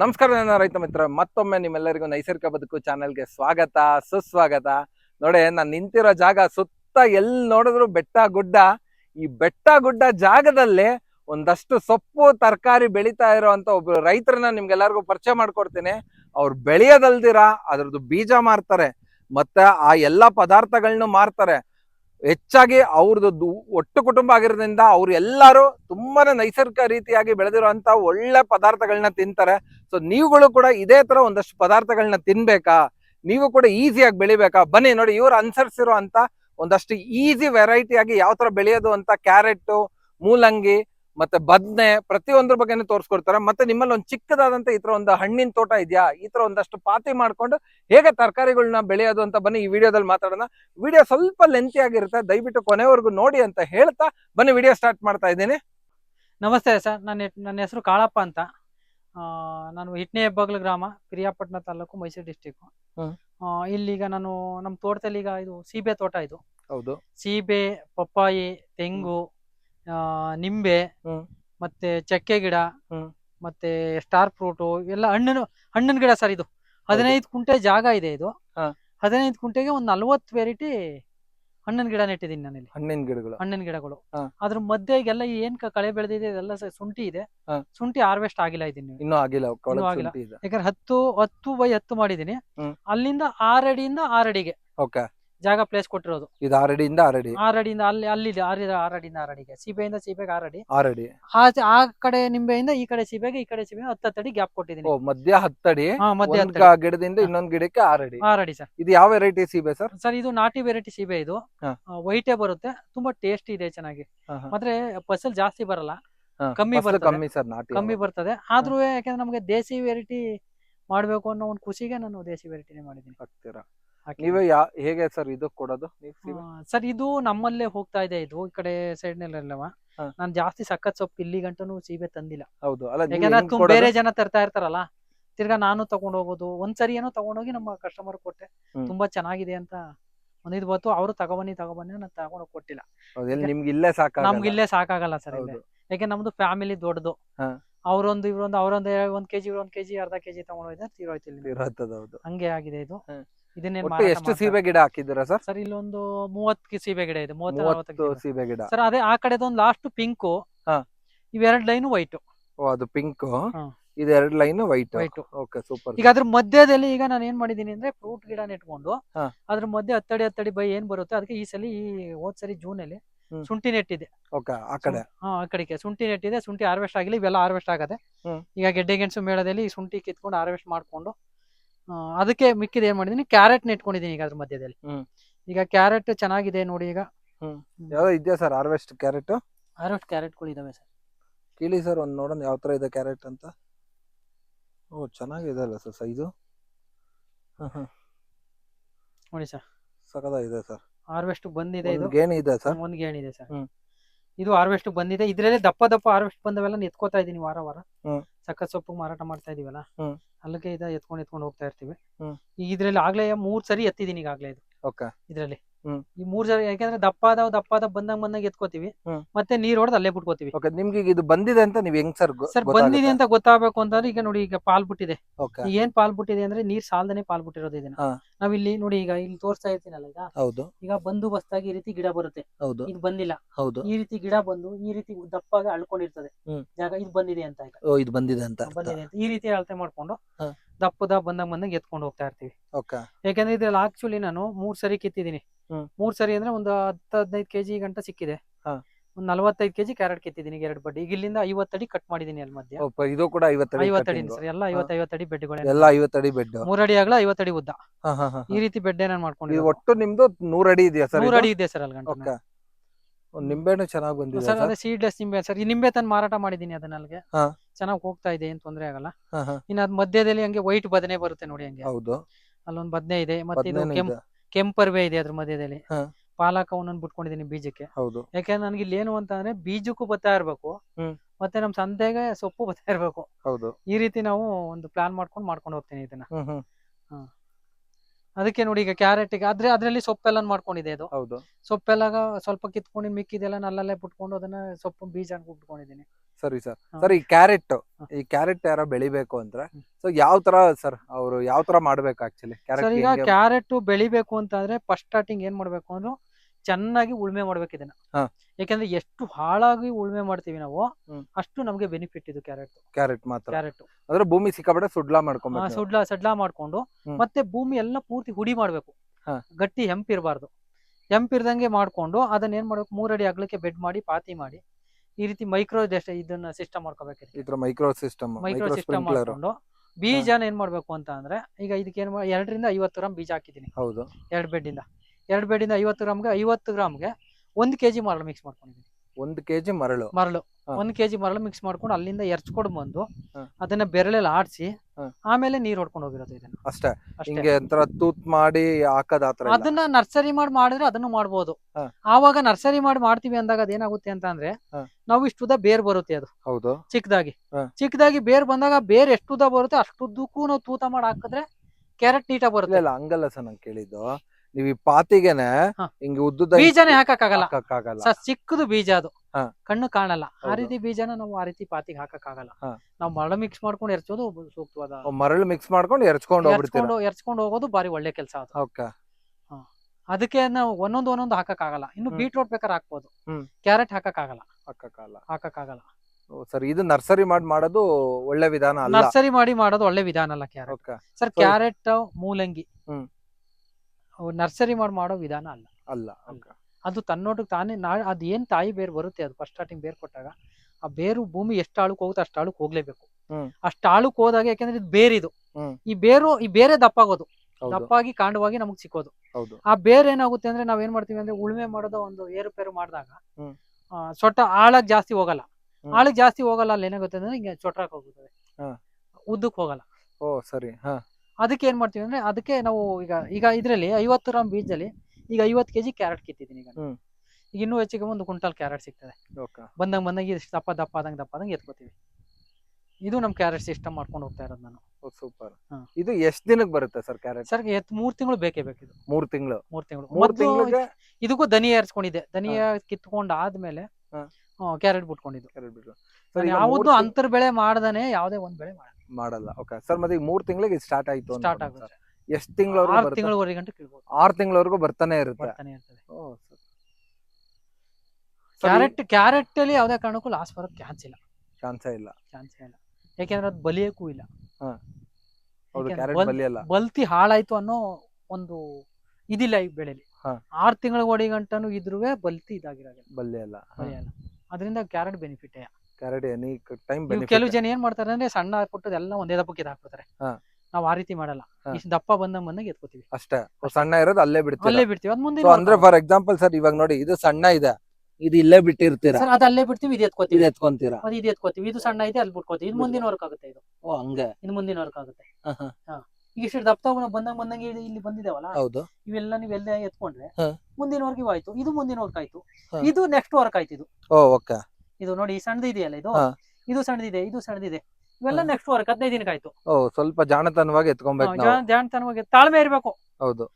ನಮಸ್ಕಾರ ನನ್ನ ರೈತ ಮಿತ್ರ, ಮತ್ತೊಮ್ಮೆ ನಿಮ್ಮೆಲ್ಲರಿಗೂ ನೈಸರ್ಗಿಕ ಬದುಕು ಚಾನೆಲ್ಗೆ ಸ್ವಾಗತ, ಸುಸ್ವಾಗತ. ನೋಡಿ, ನಾನು ನಿಂತಿರೋ ಜಾಗ ಸುತ್ತ ಎಲ್ಲಿ ನೋಡಿದ್ರು ಬೆಟ್ಟ ಗುಡ್ಡ. ಈ ಬೆಟ್ಟ ಗುಡ್ಡ ಜಾಗದಲ್ಲಿ ಒಂದಷ್ಟು ಸೊಪ್ಪು, ತರಕಾರಿ ಬೆಳೀತಾ ಇರೋಂತ ಒಬ್ಬ ರೈತರನ್ನ ನಿಮ್ಗೆಲ್ಲರಿಗೂ ಪರಿಚಯ ಮಾಡ್ಕೊಡ್ತೀನಿ. ಅವ್ರು ಬೆಳೆಯೋದಲ್ದಿರ, ಅದ್ರದ್ದು ಬೀಜ ಮಾರ್ತಾರೆ, ಮತ್ತೆ ಆ ಎಲ್ಲ ಪದಾರ್ಥಗಳನ್ನೂ ಮಾರ್ತಾರೆ. ಹೆಚ್ಚಾಗಿ ಅವ್ರದ್ದು ಒಟ್ಟು ಕುಟುಂಬ ಆಗಿರೋದ್ರಿಂದ ಅವ್ರು ಎಲ್ಲರೂ ತುಂಬಾನೇ ನೈಸರ್ಗಿಕ ರೀತಿಯಾಗಿ ಬೆಳೆದಿರುವಂತ ಒಳ್ಳೆ ಪದಾರ್ಥಗಳನ್ನ ತಿಂತಾರೆ. ಸೊ ನೀವುಗಳು ಕೂಡ ಇದೇ ತರ ಒಂದಷ್ಟು ಪದಾರ್ಥಗಳನ್ನ ತಿನ್ಬೇಕಾ? ನೀವು ಕೂಡ ಈಸಿಯಾಗಿ ಬೆಳಿಬೇಕಾ? ಬನ್ನಿ ನೋಡಿ, ಇವ್ರು ಅನುಸರಿಸಿರೋ ಅಂತ ಒಂದಷ್ಟು ಈಸಿ ವೆರೈಟಿ ಆಗಿ ಯಾವ ತರ ಬೆಳೆಯೋದು ಅಂತ ಕ್ಯಾರೆಟ್ ಮೂಲಂಗಿ ಮತ್ತೆ ಬದ್ನೆ ಪ್ರತಿಯೊಂದ್ರ ಬಗ್ಗೆನೂ ತೋರಿಸ್ಕೊಡ್ತಾರೆ. ಮತ್ತೆ ನಿಮ್ಮಲ್ಲಿ ಒಂದು ಚಿಕ್ಕದಾದಂತ ಈ ತರ ಒಂದು ಹಣ್ಣಿನ ತೋಟ ಇದೆಯಾ? ಈ ತರ ಒಂದಷ್ಟು ಪಾತಿ ಮಾಡ್ಕೊಂಡು ಹೇಗೆ ತರಕಾರಿಗಳನ್ನ ಬೆಳೆಯೋದು ಅಂತ ಬನ್ನಿ ಈ ವಿಡಿಯೋದಲ್ಲಿ ಮಾತಾಡೋಣ. ವಿಡಿಯೋ ಸ್ವಲ್ಪ ಲೆಂತಿ ಆಗಿರುತ್ತೆ. ದಯವಿಟ್ಟು ಕೊನೆವರೆಗೂ ನೋಡಿ ಅಂತ ಹೇಳ್ತಾ ಬನ್ನಿ ವಿಡಿಯೋ ಸ್ಟಾರ್ಟ್ ಮಾಡ್ತಾ ಇದ್ದೀನಿ. ನಮಸ್ತೆ ಸರ್. ನನ್ನ ನನ್ನ ಹೆಸರು ಕಾಳಪ್ಪ ಅಂತ. ನಾನು ಹಿಟ್ನೆ ಹೆಬ್ಬಾಗ್ಲು ಗ್ರಾಮ ಪಿರಿಯಾಪಟ್ಟಣ ತಾಲೂಕು ಮೈಸೂರು ಡಿಸ್ಟಿಕ್ ಇಲ್ಲಿಗ ಇಲ್ಲೀಗ ನಾನು ನಮ್ಮ ತೋಟದಲ್ಲಿ ಈಗ ಇದು ಸೀಬೆ ತೋಟ ಇದು. ಹೌದು. ಸೀಬೆ ಪಪ್ಪಾಯಿ ತೆಂಗು ಆ, ನಿಂಬೆ ಹ್ಮ್. ಮತ್ತೆ ಚಕ್ಕೆ ಗಿಡ ಹ್ಮ್. ಮತ್ತೆ ಸ್ಟಾರ್ ಫ್ರೂಟ್ ಎಲ್ಲ ಹಣ್ಣಿನ ಹಣ್ಣಿನ ಗಿಡ ಸರ್ ಇದು ಹದಿನೈದು ಕುಂಟೆ ಜಾಗ ಇದೆ ಇದು ಹಾ. ಹದಿನೈದು ಕುಂಟೆಗೆ ಒಂದ್ ನಲ್ವತ್ತು ವೆರೈಟಿ ಹಣ್ಣಿನ ಗಿಡ ನೆಟ್ಟಿದ್ದೀನಿ ನಾನಿಲ್ಲಿ ಹಣ್ಣಿನ ಗಿಡಗಳು ಹಣ್ಣಿನ ಗಿಡಗಳು ಹಾ. ಅದ್ರ ಮಧ್ಯೆ ಈಗೆಲ್ಲ ಏನ್ ಕ- ಕಳೆ ಬೆಳೆದಿದೆ ಇದೆಲ್ಲ ಸ- ಶುಂಠಿ ಇದೆ ಹಾ. ಶುಂಠಿ ಹಾರ್ವೆಸ್ಟ್ ಆಗಿಲ್ಲ ಇದೀನಿ ಇನ್ನೂ ಆಗಿಲ್ಲ ಒಳಗ್ ಇನ್ನೂ ಆಗಿಲ್ಲ. ಶುಂಠಿ ಇದೆ ಯಾಕಂದ್ರೆ ಹತ್ತು ಹತ್ತು ಬೈ ಹತ್ತು ಮಾಡಿದೀನಿ ಹ್ಮ್. ಅಲ್ಲಿಂದ ಆರಡಿಯಿಂದ ಆರಡಿಗೆ ಓಕೆ ಜಾಗ ಪ್ಲೇಸ್ ಕೊಟ್ಟಿರೋದು. ಇದು ಆರಡಿಯಿಂದ ಆರಡಿ. ಆರಡಿಯಿಂದ ಅಲ್ಲಿ ಅಲ್ಲಿ ಆರು ಆರು ಅಡಿಯಿಂದ ಆರು ಅಡಿಗೆ ಸೀಬೆಯಿಂದ ಸೀಬೆಗೆ ಆರಡಿ. ಆರಡಿ. ಆ ಆ ಕಡೆ ನಿಂಬೆಯಿಂದ ಈ ಕಡೆ ಸೀಬೆಗೆ ಈ ಕಡೆ ಸೀಬೆ ಹತ್ತಡಿ ಗ್ಯಾಪ್ ಕೊಟ್ಟಿದ್ದೀನಿ. ಓ ಮಧ್ಯ ಹತ್ತಡಿ ಹಾ ಮಧ್ಯ ಒಂದ್. ಗ- ಗಿಡದಿಂದ ಇನ್ನೊಂದ್ ಗಿಡಕ್ಕೆ ಆರಡಿ. ಆರಡಿ ಸರ್. ಇದು ಯಾವ ವೆರೈಟಿ ಸೀಬೆ ಸರ್? ಸರ್ ಇದು ನಾಟಿ ವೆರೈಟಿ ಸೀಬೆ ಇದು. ಹಾ. ವೈಟೇ ಬರುತ್ತೆ ತುಂಬಾ ಟೇಸ್ಟ್ ಇದೆ ಚೆನ್ನಾಗಿ. ಮಾತ್ರ ಫಸಲ್ ಜಾಸ್ತಿ ಬರಲ್ಲ. ಕಮ್ಮಿ ಬರ್ತದೆ. ಕಮ್ಮಿ ಸರ್ ನಾಟಿ ಕಮ್ಮಿ ಬರ್ತದೆ. ಆದ್ರೂ ಯಾಕಂದ್ರೆ ನಮಗೆ ದೇಸಿ ವೆರೈಟಿ ಮಾಡ್ಬೇಕು ಅನ್ನೋ ಒಂದು ಖುಷಿಗೆ ನಾನು ದೇಸಿ ವೆರೈಟಿನೇ ಮಾಡಿದ್ದೀನಿ. ಹಾಕ್ತೀರಾ? ಹಾಕಿ. ನೀವೇ ಯಾ ಹೇಗೆ ಸರ್ ಇದು ಕೊಡೋದು? ನೀವು ಸರ್ ಇದು ನಮ್ಮಲ್ಲೇ ಹೋಗ್ತಾ ಇದೆ. ಇದು ಈ ಕಡೆ ಸೈಡ್ ಹಾ. ನಾನು ಜಾಸ್ತಿ ಸಖತ್ ಸೊಪ್ಪು ಇಲ್ಲಿ ಗಂಟನು ಸೀಬೆ ತಂದಿಲ್ಲ. ಹೌದು. ಅಲ್ಲ ನೀವ್ ಯಾಕಂದ್ರೆ ಹೆಂಗ್ ತುಂಬ ಕೊಡೋದು? ಬೇರೆ ಜನ ತರ್ತಾ ಇರ್ತಾರಲ್ಲ ತಿರ್ಗಾ ನಾನು ತಗೊಂಡ್ ಹೋಗೋದು ಒಂದ್ಸರಿ ಏನೋ ತಗೊಂಡೋಗಿ ನಮ್ಮ ಕಸ್ಟಮರ್ ಕೊಟ್ಟೆ. ಹ್ಮ್. ತುಂಬಾ ಚೆನ್ನಾಗಿದೆ ಅಂತ ಒಂದಿದ್ ಬತ್ತು ಅವರು ತಗೊಬನ್ನಿ ತಗೊಬನ್ನಿ ನಾನು ತಗೊಂಡೋಗಿ ಕೊಟ್ಟಿಲ್ಲ. ಹೌದು, ಎಲ್ಲಿ ನಿಮ್ಗೆ ಇಲ್ಲೇ ಸಾಕ ನಮ್ಗೆ ಇಲ್ಲೇ ಸಾಕಾಗಲ್ಲ ಸರ್ ಇಲ್ಲಿ. ಯಾಕೆ ನಮ್ದು ಫ್ಯಾಮಿಲಿ ದೊಡ್ಡದು. ಹಾ. ಅವ್ರೊಂದು ಇವ್ರೊಂದು ಅವ್ರೊಂದು ಒಂದ್ ಕೆಜಿ ಒಂದ್ ಕೆಜಿ ಅರ್ಧ ಕೆಜಿ ತಗೊಂಡೋಗಿದ್ರೆ ತೀರೋಯ್ತು ಇಲ್ಲಿ. ಇರತ್ತದ ಹೌದು. ಹಂಗೆ ಆಗಿದೆ ಇದು. ಹ್ಮ್. ಇದನ್ನೇನ್ ಮಾರಾಟ ಎಷ್ಟು ಸೀಬೆ ಗಿಡ ಹಾಕಿದ್ದೀರಾ ಸರ್? ಸರ್ ಇಲ್ಲೊಂದು ಮೂವತ್ತು ಸೀಬೆ ಗಿಡ ಇದೆ ಮೂವತ್ತು ಸೀಬೆ. ಗಿಡ. ಸರ್ ಅದೇ ಆ ಕಡೆದೊಂದು ಲಾಸ್ಟ್ ಪಿಂಕು ಹಾ. ಇವೆರಡು ಲೈನ್ ವೈಟ್. ಓ ಅದು ಪಿಂಕ್. ಇದು ಎರಡು line white. White. Okay super ಈಗ ಅದ್ರ ಮಧ್ಯದಲ್ಲಿ ಈಗ ನಾನು ಏನ್ ಮಾಡಿದೀನಿ ಅಂದ್ರೆ ಫ್ರೂಟ್ ಗಿಡ ನೆಟ್ಕೊಂಡು. ಅದ್ರ ಮಧ್ಯೆ ಹತ್ತಡಿ ಹತ್ತಡಿ ಬೈ ಏನ್ ಬರುತ್ತೆ ಅದಕ್ಕೆ ಈ ಸಲ ಈ ಹೋದ್ ಸರಿ ಜೂನ್ ಅಲ್ಲಿ ಸುಂಠಿ ಶುಂಠಿ ನೆಟ್ಟಿದೆ. ಓಕೆ ಆ ಕಡೆ. ಹಾ ಆ ಕಡೆಗೆ ಶುಂಠಿ ನೆಟ್ಟಿದೆ ಶುಂಠಿ ಹಾರ್ವೆಸ್ಟ್ ಆಗಿಲ್ಲ ಇವೆಲ್ಲ ಹಾರ್ವೆಸ್ಟ್ ಆಗದೆ. ಈಗ ಗೆಡ್ಡೆ ಗೆಣಸು ಮೇಳದಲ್ಲಿ ಶುಂಠಿ ಕಿತ್ಕೊಂಡು ಹಾರ್ವೆಸ್ಟ್ ಮಾಡ್ಕೊಂಡು ಅದಕ್ಕೆ ಮಿಕ್ಕಿದ ಏನ್ ಮಾಡಿದೀನಿ ಕ್ಯಾರೆಟ್ ಇಟ್ಕೊಂಡಿದೀನಿ ಈಗ ಅದ್ರ ಮಧ್ಯದಲ್ಲಿ. ಹ್ಮ್. ಈಗ ಕ್ಯಾರೆಟ್ ಚೆನ್ನಾಗಿದೆ ನೋಡಿ ಈಗ. ಯಾವ್ದೋ ಇದೆಯಾ ಸರ್ ಹಾರ್ವೆಸ್ಟ್ ಕ್ಯಾರೆಟ್ ಹಾರ್ವೆಸ್ಟ್ ಕ್ಯಾರೆಟ್ಗಳು ಇದಾವೆ ಸರ್. ಕೇಳಿ ಸರ್ ಒಂದು ನೋಡೋಣ ಯಾವ ತರ ಇದೆ ಕ್ಯಾರೆಟ್ ಅಂತ. ಓ ಚೆನ್ನಾಗಿದೆ ಅಲ್ಲ ಸರ್ ಸೈಜು ನೋಡಿ ಸರ್. ಸಕದಾಗಿದೆ ಸರ್. ಹಾರ್ವೆಸ್ಟ್ ಬಂದಿದೆ ಇದು. ಒಂದು ಗೇಣಿ ಇದೆ ಸರ್. ಒಂದ್ ಗೇಣಿದೆ ಸರ್. ಹ್ಮ್. ಇದು ಹಾರ್ವೆಸ್ಟ್ ಬಂದಿದೆ. ಇದ್ರಲ್ಲಿ ದಪ್ಪ ದಪ್ಪ ಹಾರ್ವೆಸ್ಟ್ ಬಂದವೆಲ್ಲ ಎತ್ಕೋತಾ ಇದೀನಿ ವಾರ ವಾರ. ಸಕ್ಕತ್ ಸೊಪ್ಪು ಮಾರಾಟ ಮಾಡ್ತಾ ಇದೀವಲ್ಲ. ಅಲ್ಲಿಗೆ ಇದ ಎತ್ಕೊಂಡ್ ಎತ್ಕೊಂಡು ಹೋಗ್ತಾ ಇರ್ತೀವಿ. ಈಗ ಇದ್ರಲ್ಲಿ ಆಗ್ಲೇ ಮೂರ್ ಸರಿ ಎತ್ತಿದೀನಿ ಈಗಾಗ್ಲೇ ಇದು. ಓಕೆ. ಇದ್ರಲ್ಲಿ. ಈ ಮೂರ್ ಜನ ಯಾಕಂದ್ರೆ ದಪ್ಪಾದವ್ ದಪ್ಪಾದ ಬಂದಂಗ್ ಬಂದಂಗ್ ಎತ್ಕೋತೀವಿ. ಮತ್ತೆ ನೀರ್ ಹೊಡೆದ್ ಅಲ್ಲೇ ಬಿಟ್ಕೋತೀವಿ. ಓಕೆ ನಿಮ್ಗೆ ಈಗ ಇದು ಬಂದಿದೆ ಅಂತ ನೀವ್ ಹೆಂಗ್ ಸರ್ ಸರ್ ಬಂದಿದೆ ಅಂತ ಗೊತ್ತಾಗಬೇಕು ಅಂತಂದ್ರೆ ಈಗ ನೋಡಿ ಈಗ ಪಾಲ್ ಬಿಟ್ಟಿದೆ. ಏನ್ ಪಾಲ್ ಬಿಟ್ಟಿದೆ ಅಂದ್ರೆ ನೀರ್ ಸಾಲ್ದನೆ ಪಾಲ್ ಬಿಟ್ಟಿರೋದು ಇದನ್ನ. ನಾವ್ ಇಲ್ಲಿ ನೋಡಿ ಈಗ ಇಲ್ಲಿ ತೋರಿಸ್ತಾ ಇರ್ತೀನಲ್ಲ ಈಗ. ಹೌದು. ಈಗ ಬಂದು ಬಸ್ತಾಗಿ ಈ ರೀತಿ ಗಿಡ ಬರುತ್ತೆ. ಹೌದು. ಇದು ಬಂದಿಲ್ಲ. ಹೌದು. ಈ ರೀತಿ ಗಿಡ ಬಂದು ಈ ರೀತಿ ದಪ್ಪಾಗಿ ಅಳ್ಕೊಂಡಿರ್ತದೆ. ಜಾಗ ಇದು ಬಂದಿದೆ ಅಂತ ಈಗ. ಇದು ಬಂದಿದೆ ಅಂತ ಬಂದಿದೆ ಅಂತ. ಈ ರೀತಿ ಅಳತೆ ಮಾಡ್ಕೊಂಡು ದಪ್ಪದ ಬಂದಂಗ್ ಬಂದಂಗ್ ಎತ್ಕೊಂಡು ಹೋಗ್ತಾ ಇರ್ತೀವಿ. ಯಾಕಂದ್ರೆ ಇದ್ರಲ್ಲಿ ಆಕ್ಚುಲಿ ನಾನು ಮೂರ್ ಸರಿ ಕಿತ್ತಿದೀನಿ. ಮೂರ್ ಸರಿ ಅಂದ್ರೆ ಒಂದು ಹತ್ತು ಹದಿನೈದು ಕೆಜಿ ಗಂಟ ಸಿಕ್ಕಿದೆ. ಒಂದ್ ನಲವತ್ತೈದು ಕೆಜಿ ಕ್ಯಾರೆಟ್ ಕೆತ್ತಿದೀನಿ ಈಗ ಎರಡು ಬಡ್ಡಿ. ಈಗ ಇಲ್ಲಿಂದ ಐವತ್ತಡಿ ಕಟ್ ಮಾಡಿದೀನಿ ಅಲ್ಲಿ ಮಧ್ಯ. ಇದು ಕೂಡ ಐವತ್ತಡಿ ಸರ್? ಎಲ್ಲ ಐವತ್ತು ಐವತ್ತಡಿ ಬೆಡ್ಗಳು ಎಲ್ಲ ಐವತ್ತಡಿ ಬೆಡ್ ಮೂರಡಿ ಆಗಲ ಐವತ್ತಡಿ ಉದ್ದ. ಈ ರೀತಿ ಬೆಡ್ ನಾನು ಮಾಡ್ಕೊಂಡಿದ್ದೀನಿ ಒಟ್ಟು ನಿಮ್ದು ನೂರಡಿ ಅಡಿ ಇದೆಯಾ ಸರ್ ನೂರಡಿ ಇದೆ? ಸರ್ ಅಲ್ಲಿ ಗಂಟ ಒಂದ್ ನಿಂಬೆಹಣ್ಣು ಚೆನ್ನಾಗಿ ಬಂದಿದೆ ಸರ್ ಅದೇ ಸೀಡ್ಲೆಸ್ ನಿಂಬೆ ಸರ್ ಈ ನಿಂಬೆ ತಂದು ಮಾರಾಟ ಮಾಡಿದೀನಿ ಅದನ್ನ ಅಲ್ಲಿಗೆ. ಚೆನ್ನಾಗಿ ಹೋಗ್ತಾ ಇದೆ ಏನ್ ತೊಂದರೆ ಆಗಲ್ಲ. ಇನ್ನು ಅದ್ ಮಧ್ಯದಲ್ಲಿ ಹಂಗೆ ವೈಟ್ ಬದನೆ ಬರುತ್ತೆ ನೋಡಿ ಹಂಗೆ. ಹೌದು. ಅಲ್ಲೊಂದು ಬದನೆ ಇದೆ ಮತ್ತೆ ಇದು ಕೆಂಪ್ ಕೆಂಪರ್ವೆ ಇದೆ ಅದ್ರ ಮಧ್ಯದಲ್ಲಿ. ಹಾ. ಪಾಲಕ ಒಂದೊಂದು ಬಿಟ್ಕೊಂಡಿದೀನಿ ಬೀಜಕ್ಕೆ. ಹೌದು. ಯಾಕಂದ್ರೆ ನನಗೆ ಇಲ್ಲಿ ಏನು ಅಂತ ಅಂದ್ರೆ ಬೀಜಕ್ಕೂ ಬತ್ತಾ ಇರ್ಬೇಕು. ಹ್ಮ್. ಮತ್ತೆ ನಮ್ ಸಂತೆಗೆ ಸೊಪ್ಪು ಬತ್ತಾ ಇರ್ಬೇಕು. ಹೌದು. ಈ ರೀತಿ ನಾವು ಒಂದು ಪ್ಲಾನ್ ಮಾಡ್ಕೊಂಡು ಮಾಡ್ಕೊಂಡು ಹೋಗ್ತೀನಿ ಇದನ್ನ. ಹ್ಮ್ ಹ್ಮ್. ಅದಕ್ಕೆ ನೋಡಿ ಈಗ ಕ್ಯಾರೆಟ್ ಆದ್ರೆ ಅದ್ರಲ್ಲಿ ಸೊಪ್ಪೆಲ್ಲ ಮಾಡ್ಕೊಂಡಿದೆ ಇದು. ಹೌದು. ಸೊಪ್ಪೆಲ್ಲ ಸ್ವಲ್ಪ ಕಿತ್ಕೊಂಡು ಮಿಕ್ಕಿದೆಲ್ಲ ನಲ್ಲಲ್ಲೇ ಬಿಟ್ಕೊಂಡು ಅದನ್ನ ಸೊಪ್ಪು ಬೀಜ ಬಿಟ್ಕೊಂಡಿದ್ದೀನಿ ಸರಿ ಸರ್. ಸರ್ ಈ ಕ್ಯಾರೆಟ್ ಈ ಕ್ಯಾರೆಟ್ ಯಾರ ಬೆಳಿಬೇಕು ಅಂದ್ರೆ. ಸೊ ಯಾವ ತರ ಸರ್ ಅವರು ಯಾವ ತರ ಮಾಡ್ಬೇಕು ಆಕ್ಚುಲಿ ಸರ್ ಈಗ ಕ್ಯಾರೆಟ್ ಬೆಳಿಬೇಕು ಅಂತಂದ್ರೆ ಫಸ್ಟ್ ಸ್ಟಾರ್ಟಿಂಗ್ ಏನ್ ಮಾಡ್ಬೇಕು ಅಂದ್ರೆ ಚೆನ್ನಾಗಿ ಉಳ್ಮೆ ಮಾಡ್ಬೇಕು ಇದನ್ನ. ಯಾಕಂದ್ರೆ ಎಷ್ಟು ಹಾಳಾಗಿ ಉಳ್ಮೆ ಮಾಡ್ತೀವಿ ನಾವು ಅಷ್ಟು ನಮ್ಗೆ ಬೆನಿಫಿಟ್ ಇದು ಕ್ಯಾರೆಟ್. ಕ್ಯಾರೆಟ್ ಮಾತ್ರ. ಕ್ಯಾರೆಟ್. ಅಂದ್ರೆ ಭೂಮಿ ಸಿಕ್ಕಾಪಟ್ಟೆ ಸುಡ್ಲಾ ಮಾಡ್ಕೊಂಡು ಸುಡ್ಲಾ ಸಡ್ಲಾ ಮಾಡ್ಕೊಂಡು ಮತ್ತೆ ಭೂಮಿ ಎಲ್ಲ ಪೂರ್ತಿ ಹುಡಿ ಮಾಡ್ಬೇಕು. ಹಾ. ಗಟ್ಟಿ ಹೆಂಪ್ ಇರಬಾರ್ದು. ಹೆಂಪ್ ಇರ್ದಂಗೆ ಮಾಡ್ಕೊಂಡು ಅದನ್ನ ಏನ್ ಮಾಡ್ಬೇಕು? ಮೂರಡಿ ಅಗಲಕ್ಕೆ ಬೆಡ್ ಮಾಡಿ ಪಾತಿ ಮಾಡಿ. ಈ ರೀತಿ ಮೈಕ್ರೋ ಇದನ್ನ ಸಿಸ್ಟಮ್ ಮಾಡ್ಕೋಬೇಕು ಇದ್ರ ಮೈಕ್ರೋ ಸಿಸ್ಟಮ್ ಮೈಕ್ರೋ ಸಿಸ್ಟಮ್ ಮಾಡ್ಕೊಂಡು ಬೀಜನ ಏನ್ ಮಾಡ್ಬೇಕು ಅಂತ ಅಂದ್ರೆ ಈಗ ಇದಕ್ಕೆ ಏನ್ ಎರಡರಿಂದ ಐವತ್ತು ಗ್ರಾಮ್ ಬೀಜ ಹಾಕಿದೀನಿ ಹೌದು. ಎರಡು ಬೆಡ್ಡಿಂದ ಎರಡು ಬೆಡ್ಡಿಂದ ಐವತ್ತು ಗ್ರಾಮ್ಗೆ ಐವತ್ತು ಗ್ರಾಮ್ಗೆ ಒಂದ್ ಕೆಜಿ ಮರಳು ಮಿಕ್ಸ್ ಮಾಡ್ಕೊಂಡಿದ್ದೀನಿ. ಒಂದ್ ಕೆಜಿ ಮರಳು? ಮರಳು. ಒಂದ್ ಕೆಜಿ ಮರಳು ಮಿಕ್ಸ್ ಮಾಡ್ಕೊಂಡು ಅಲ್ಲಿಂದ ಎರ್ಚ್ಕೊಂಡು ಬಂದು ಅದನ್ನ ಬೆರಳಲ್ಲಿ ಆಡಿಸಿ. ಆಮೇಲೆ ನೀರ್ ಹೊಡ್ಕೊಂಡು ಹೋಗಿರೋದು ಇದನ್ನ ಅಷ್ಟೇ ಅಷ್ಟೇ ಹಿಂಗೆ ಒಂಥರ ತೂತ್ ಮಾಡಿ ಹಾಕದ ಆತರ ಇಲ್ಲ. ಅದನ್ನ ನರ್ಸರಿ ಮಾಡಿ ಮಾಡಿದ್ರೆ ಅದನ್ನು ಮಾಡ್ಬೋದು ಹಾ. ಆವಾಗ ನರ್ಸರಿ ಮಾಡಿ ಮಾಡ್ತೀವಿ ಅಂದಾಗ ಅದೇನಾಗುತ್ತೆ ಅಂತ ಅಂದ್ರೆ ಹಾ. ನಾವು ಇಷ್ಟುದ ಬೇರ್ ಬರುತ್ತೆ ಅದು ಹೌದು ಚಿಕ್ಕದಾಗಿ ಹಾ. ಚಿಕ್ಕದಾಗಿ ಬೇರ್ ಬಂದಾಗ ಬೇರ್ ಎಷ್ಟುದ ಬರುತ್ತೆ ಅಷ್ಟುದ್ದಕ್ಕೂ ನಾವು ತೂತ ಮಾಡಿ ಹಾಕಿದ್ರೆ ಕ್ಯಾರೆಟ್ ನೀಟಾಗಿ ಇಲ್ಲ ಬರುತ್ತೆ ಇಲ್ಲ ಹಂಗಲ್ಲ ಸರ್ ನಾನು ಕೇಳಿದ್ದು ನೀವು ಈ ಪಾತಿಗೆನೆ ಹಾ. ಹಿಂಗೆ ಉದ್ದುದ ಬೀಜನೇ ಹಾಕಕ್ಕಾಗಲ್ಲ ಹಾಕಕ್ಕಾಗಲ್ಲ ಸ ಚಿಕ್ಕದು ಬೀಜ ಅದು. ಕಣ್ಣು ಕಾಣಲ್ಲ. ಆ ರೀತಿ ಬೀಜನ ನಾವು ಆ ರೀತಿ ಪಾತಿಗೆ ಹಾಕಕ್ ಆಗಲ್ಲ ನಾವು ಮರಳು ಮಿಕ್ಸ್ ಮಾಡ್ಕೊಂಡು ಎರ್ಚೋದು ಸೂಕ್ತವಾದ ಮರಳು ಮಿಕ್ಸ್ ಮಾಡ್ಕೊಂಡು ಎರ್ಚ್ಕೊಂಡು ಹೋಗ್ಬಿಡ್ತೀರಾ? ಎರ್ಚ್ಕೊಂಡು ಎರ್ಚ್ಕೊಂಡು ಹೋಗೋದು ಬಾರಿ ಒಳ್ಳೆ ಕೆಲಸ ಅದು. ಓಕೆ. ಅದಕ್ಕೆ ನಾವು ಒಂದೊಂದು ಒಂದೊಂದು ಹಾಕಕ್ಕಾಗಲ್ಲ. ಇನ್ನು ಬೀಟ್ರೂಟ್ ಬೀಟ್ರೋಟ್ ಬೇಕಾದ್ರೆ ಹಾಕ್ಬೋದು. ಹ್ಮ್. ಕ್ಯಾರೆಟ್ ಹಾಕಕ್ಕಾಗಲ್ಲ. ಹಾಕಕ್ ಆಗಲ್ಲ ಸರ್ ಇದು ನರ್ಸರಿ ಮಾಡಿ ಮಾಡೋದು ಒಳ್ಳೆ ವಿಧಾನ ಅಲ್ಲ? ನರ್ಸರಿ ಮಾಡಿ ಮಾಡೋದು ಒಳ್ಳೆ ವಿಧಾನ ಅಲ್ಲ carrot okay. Sir So- carrot ಮೂಲಂಗಿ. ಹ್ಮ್. ನರ್ಸರಿ ಮಾಡಿ ಮಾಡೋ ವಿಧಾನ ಅಲ್ಲ. ಅಲ್ಲ ಅದು ತನ್ನೋಟಕ್ಕೆ ತಾನೇ ನಾ ಅದು ಏನು ತಾಯಿ ಬೇರು ಬರುತ್ತೆ ಅದು ಫಸ್ಟ್ ಸ್ಟಾರ್ಟಿಂಗ್ ಬೇರು ಕೊಟ್ಟಾಗ ಆ ಬೇರು ಭೂಮಿ ಎಷ್ಟು ಆಳಕ್ಕೆ ಹೋಗುತ್ತೆ ಅಷ್ಟು ಆಳಕ್ಕೆ ಹೋಗ್ಲೇಬೇಕು. ಅಷ್ಟು ಆಳಕ್ಕೆ ಹೋದಾಗ ಯಾಕಂದ್ರೆ ಇದು ಬೇರಿದು. ಈ ಬೇರು ಈ ಬೇರೆ ದಪ್ಪಾಗೋದು. ದಪ್ಪಾಗಿ ಕಾಂಡವಾಗಿ ನಮಗ್ ಸಿಕ್ಕೋದು. ಆ ಬೇರ್ ಏನಾಗುತ್ತೆ ಅಂದ್ರೆ ನಾವ್ ಏನ್ ಮಾಡ್ತೀವಿ ಅಂದ್ರೆ ಉಳುಮೆ ಮಾಡೋದು ಒಂದು ಏರುಪೇರು ಮಾಡಿದಾಗ. ಸೊಟ್ಟ ಆಳಕ್ ಜಾಸ್ತಿ ಹೋಗಲ್ಲ. ಆಳಕ್ ಜಾಸ್ತಿ ಹೋಗಲ್ಲ ಅಲ್ಲಿ ಏನಾಗುತ್ತೆ ಅಂದ್ರೆ ಹಿಂಗೆ ಚೊಟ್ರಾಕ್ ಹೋಗುತ್ತದೆ ಹಾ. ಉದ್ದಕ್ ಹೋಗಲ್ಲ. ಓ ಸರಿ. ಅದಕ್ಕೆ ಏನ್ ಮಾಡ್ತೀವಿ ಅಂದ್ರೆ ಅದಕ್ಕೆ ನಾವು ಈಗ ಈಗ ಇದ್ರಲ್ಲಿ ಐವತ್ತು ಗ್ರಾಮ್ ಬೀಜದಲ್ಲಿ ಈಗ ಐವತ್ತು ಕೆಜಿ ಕ್ಯಾರೆಟ್ ಕಿತ್ತಿದ್ದೀನಿ ಈಗ ಹ್ಮ್. ಈಗ ಇನ್ನೂ ಹೆಚ್ಚಿಗೆ ಒಂದು ಕುಂಟಲ್ ಕ್ಯಾರೆಟ್ ಸಿಗ್ತದೆ. ಓಕೆ. ಬಂದಂಗ್ ಬಂದಂಗೆ ಇಷ್ಟು ದಪ್ಪ ದಪ್ಪ ಆದಂಗೆ ದಪ್ಪ ಆದಂಗೆ ಎತ್ಕೋತೀವಿ. ಇದು ನಮ್ ಕ್ಯಾರೆಟ್ ಸಿಸ್ಟಮ್ ಮಾಡ್ಕೊಂಡು ಹೋಗ್ತಾ ಇರೋದು ನಾನು. ಸೂಪರ್. ಹಾ. ಇದು ಎಷ್ಟ್ ದಿನಕ್ಕೆ ಬರುತ್ತೆ ಸರ್ ಕ್ಯಾರೆಟ್? ಸರ್ ಎತ್ ಮೂರ್ ತಿಂಗಳು ಬೇಕೇ ಬೇಕಿದು ಮೂರ್ ತಿಂಗಳು. ಮೂರ್ ತಿಂಗಳು. ಮೂರ್ ತಿಂಗಳಿಗೆ? ಇದಕ್ಕೂ ದನಿ ಏರ್ಸ್ಕೊಂಡಿದ್ದೆ ದನಿ ಕಿತ್ಕೊಂಡ್ ಆದ್ಮೇಲೆ ಹಾ. ಕ್ಯಾರೆಟ್ ಬಿಟ್ಕೊಂಡಿದ್ದು. ಕ್ಯಾರೆಟ್ ನಾನು ಸರ್ ಯಾವುದು ಯಾವ್ದು ಮೂರ್ ತಿಂಗ್- ಅಂತರ್ ಬೆಳೆ ಮಾಡ್ದಾನೆ ಯಾವ್ದೇ ಒಂದ್ ಬೆಳೆ ಮಾಡಲ್ಲ. ಮಾಡಲ್ಲ. ಓಕೆ. ಸರ್ ಮತ್ತೆ ಈಗ ಮೂರ್ ತಿಂಗಳಿಗೆ ಸ್ಟಾರ್ಟ್ ಆಯ್ತು ಸ್ಟಾರ್ಟ್ ಆಗುತ್ತೆ. ಎಷ್ಟ್ ಆರು ಬರುತ್ತೆ ತಿಂಗಳವರೆಗೆ ಗಂಟೆ ಕೇಳ್ಬೋದು. ಆರ್ ತಿಂಗಳವರೆಗೂ ಬರ್ತಾನೆ ಇರುತ್ತೆ. ಬರ್ತಾನೆ ಇರ್ತದೆ. ಓ, ಸರ್. ಸರ್, ಕ್ಯಾರೆಟ್ ಕ್ಯಾರೆಟ್ ಅಲ್ಲಿ ಯಾವ್ದೇ ಕಾರಣಕ್ಕೂ ಲಾಸ್ ಬರೋದ್ ಚಾನ್ಸ್ ಇಲ್ಲ. ಚಾನ್ಸ್ ಇಲ್ಲ. ಚಾನ್ಸ್ ಇಲ್ಲ. ಯಾಕೆಂದ್ರೆ ಅದು ಬಲಿಯಕ್ಕೂ ಇಲ್ಲ. ಹೌದು ಯಾಕೆಂದ್ರೆ ಕ್ಯಾರೆಟ್ ಬಲ್- ಬಲಿಯಲ್ಲ ಬಲ್ತಿ ಹಾಳಾಯ್ತು ಅನ್ನೋ ಒಂದು ಇದಿಲ್ಲ ಈ ಬೆಳೆಲಿ. ಹಾ. ಆರ್ ತಿಂಗಳ ಒಡಿ ಗಂಟನು ಇದ್ರುವೆ ಬಲ್ತಿ ಇದಾಗಿರೋದಿಲ್ಲ ಬಲ್ಲಿ ಅಲ್ಲ. ಬಲಿಯಲ್ಲ ಅದರಿಂದ carrot benefit carrot any time ಇವ್ ಕೆಲವು ಜನ ಏನ್ ಮಾಡ್ತಾರೆ ಅಂದ್ರೆ ಸಣ್ಣ ಹಾಕ್ಬಿಟ್ಟು ಎಲ್ಲ ಒಂದೇ ದಪ್ಪಕ್ಕೆ ಇದಾಕ್ಬಿಡ್ತಾರೆ. ಹಾ. ನಾವ್ ಆ ರೀತಿ ಮಾಡಲ್ಲ. ಇಷ್ಟು ದಪ್ಪ ಬಂದ ಬಂದಂಗೆ ಎತ್ಕೋತೀವಿ. ಅಷ್ಟೇ. ಸಣ್ಣ ಇರೋದು ಅಲ್ಲೇ ಬಿಡ್ತೀವಿ ಅಲ್ಲೇ ಬಿಡ್ತೀವಿ. ಅದ್ ಮುಂದೆ ಅಂದ್ರೆ ಫಾರ್ ಎಕ್ಸಾಂಪಲ್ ಸರ್ ಇವಾಗ ನೋಡಿ ಇದು ಸಣ್ಣ ಇದೆ. ಇದು ಇಲ್ಲೇ ಬಿಟ್ಟಿರ್ತೀರಾ? ಸರ್ ಅದ್ ಅಲ್ಲೇ ಬಿಡ್ತೀವಿ ಇದು ಇದು ಎತ್ಕೋತೀವಿ ಎತ್ಕೊಂತೀರಾ? ಅದು ಇದು ಎತ್ಕೋತೀವಿ. ಇದು ಸಣ್ಣ ಇದೆ ಅಲ್ಲಿ ಬಿಟ್ಕೋತೀವಿ. ಇದು ಮುಂದಿನ ವರ್ಕ್ ಆಗುತ್ತೆ ಇದು. ಓ ಹಂಗೆ. ಇದು ಮುಂದಿನ ವರ್ಕ್ ಆಗುತ್ತೆ. ಈಗ ಇಷ್ಟು ದಪ್ಪ ಬಂದಾಗ ಬಂದಂಗೆ ಇಲ್ಲಿ- ಇಲ್ಲಿ ಬಂದಿದಾವಲ್ಲ? ಹೌದು. ಇವೆಲ್ಲ ಎಲ್ಲ ಎತ್ಕೊಂಡ್ರೆ ಹಾ. ಮುಂದಿನ ವರ್ಕ್ ಇವು ಆಯ್ತು. ಇದು ಮುಂದಿನ ವರ್ಕ್ ಆಯ್ತು. ಹಾ. ಇದು ನೆಕ್ಸ್ಟ್ ವರ್ಕ್ ಆಯ್ತು ಇದು. ಓ ಓಕೆ. ಇದು ನೋಡಿ ಈ ಸಣ್ಣದಿದೆಯಲ್ಲ ಇದು? ಹಾ. ಇದು ಸಣ್ಣದಿದೆ ಇದು ಸಣ್ಣದಿದೆ. ಇವೆಲ್ಲ ನೆಕ್ಸ್ಟ್ ವರ್ಕ್ ಹದಿನೈದು ದಿನಕ್ಕೆ ಆಯ್ತು. ಓ ಸ್ವಲ್ಪ ಜಾಣತನವಾಗಿ ಎತ್ಕೊಬೇಕು ನಾವು. ಜಾಣತನವಾಗಿ ತಾಳ್ಮೆ ಇರ್ಬೇಕು. ಹೌದು.